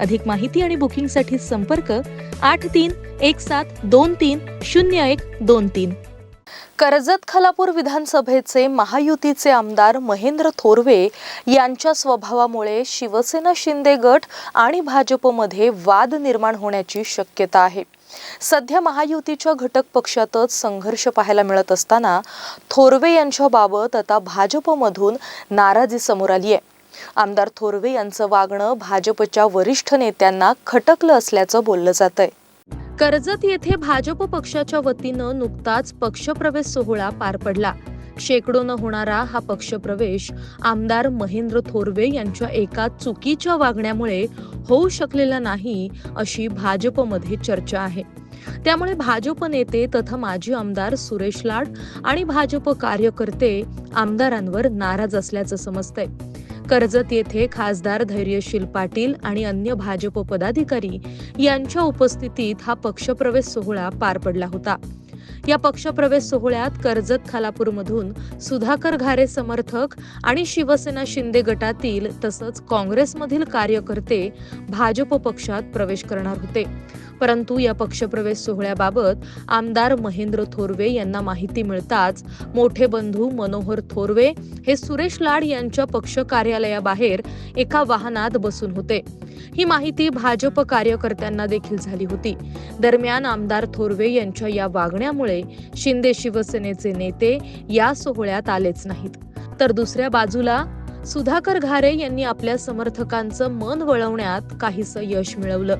अधिक माहिती आणि बुकिंगसाठी संपर्क आठ तीन एक सात दोन तीन शून्य एक दोन तीन. कर्जत खालापूर विधानसभेचे महायुतीचे आमदार महेंद्र थोरवे यांच्या स्वभावामुळे शिवसेना शिंदे गट आणि भाजपमध्ये वाद निर्माण होण्याची शक्यता आहे. सध्या महायुतीच्या घटक पक्षातच संघर्ष पाहायला मिळत असताना थोरवे यांच्या बाबत आता भाजपमधून नाराजी समोर आली आहे. आमदार थोरवे यांचं वागणं भाजपच्या वरिष्ठ नेत्यांना खटकलं असल्याचं बोललं जात आहे कर्जत येथे भाजप पक्षाच्या वतीनं नुकताच पक्षप्रवेश सोहळा पार पडला. शेकडोनं होणारा हा पक्षप्रवेश आमदार महेंद्र थोरवे यांच्या एका चुकीच्या वागण्यामुळे होऊ शकलेला नाही अशी भाजपमध्ये चर्चा आहे. त्यामुळे भाजप नेते तथा माजी आमदार सुरेश लाड आणि भाजप कार्यकर्ते आमदारांवर नाराज असल्याचं समजतंय. कर्जत येथे खासदार धैर्यशील पाटील आणि अन्य भाजप पदाधिकारी यांच्या उपस्थितीत हा पक्षप्रवेश सोहळा पार पडला होता. या पक्षप्रवेश सोहळ्यात कर्जत खालापूरमधून सुधाकर घारे समर्थक आणि शिवसेना शिंदे गटातील तसंच काँग्रेसमधील कार्यकर्ते भाजप पक्षात प्रवेश करणार होते. परंतु या पक्षप्रवेश सोहळ्याबाबत आमदार महेंद्र थोरवे यांना माहिती मिळताच मोठे बंधू मनोहर थोरवे हे सुरेश लाड यांच्या पक्ष कार्यालयाबाहेर एका वाहनात बसून होते. ही माहिती भाजप कार्यकर्त्यांना देखील झाली होती. दरम्यान आमदार थोरवे यांच्या या वागण्यामुळे शिंदे शिवसेनेचे नेते या सोहळ्यात आलेच नाहीत. तर दुसऱ्या बाजूला सुधाकर घारे यांनी आपल्या समर्थकांचं मन वळवण्यात काहीसं यश मिळवलं.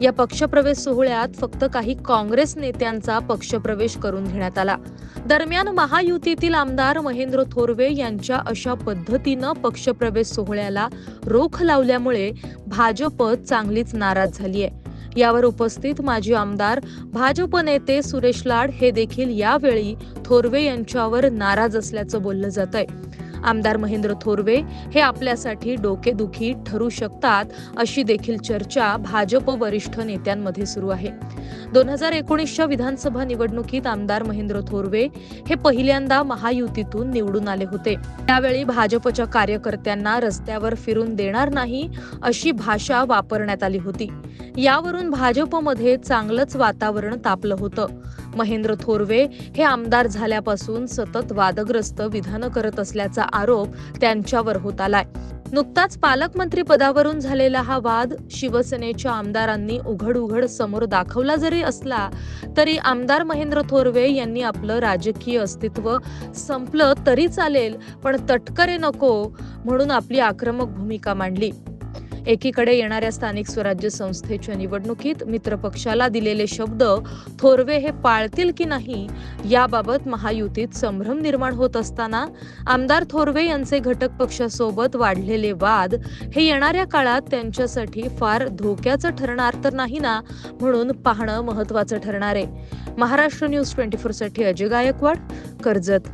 या पक्षप्रवेश सोहळ्यात फक्त काही काँग्रेस नेत्यांचा पक्षप्रवेश करून घेण्यात आला. दरम्यान महायुतीतील आमदार महेंद्र थोरवे यांच्या अशा पद्धतीनं पक्षप्रवेश सोहळ्याला रोख लावल्यामुळे भाजप चांगलीच नाराज झाली आहे यावर उपस्थित माजी आमदार भाजप नेते सुरेश लाड हे देखील यावेळी थोरवे यांच्यावर नाराज असल्याचं बोललं जात आहे आमदार महेंद्र थोरवे हे आपल्यासाठी डोकेदुखी ठरू शकतात अशी देखील चर्चा भाजप वरिष्ठ नेत्यांमध्ये सुरू आहे. दोन हजार एकोणीसच्या विधानसभा निवडणुकीत आमदार महेंद्र थोरवे हे पहिल्यांदा महायुतीतून निवडून आले होते. त्यावेळी भाजपच्या कार्यकर्त्यांना रस्त्यावर फिरून देणार नाही अशी भाषा वापरण्यात आली होती. यावरून भाजपमध्ये चांगलंच वातावरण तापलं होतं. महेंद्र थोरवे हे आमदार झाल्यापासून सतत वादग्रस्त विधानं करत असल्याचा आरोप त्यांच्यावर होत आलाय. नुकताच पालकमंत्री पदावरून झालेला हा वाद शिवसेनेच्या आमदारांनी उघड उघड समोर दाखवला जरी असला तरी आमदार महेंद्र थोरवे यांनी आपलं राजकीय अस्तित्व संपलं तरी चालेल पण तटकरे नको म्हणून आपली आक्रमक भूमिका मांडली. एकीकडे येणाऱ्या स्थानिक स्वराज्य संस्थेच्या निवडणुकीत मित्रपक्षाला दिलेले शब्द थोरवे हे पाळतील की नाही याबाबत महायुतीत संभ्रम निर्माण होत असताना आमदार थोरवे यांचे घटक पक्षासोबत वाढलेले वाद हे येणाऱ्या काळात त्यांच्यासाठी फार धोक्याचं ठरणार तर नाही ना म्हणून पाहणं महत्वाचं ठरणार आहे. महाराष्ट्र न्यूज ट्वेंटी फोरसाठी अजय गायकवाड कर्जत.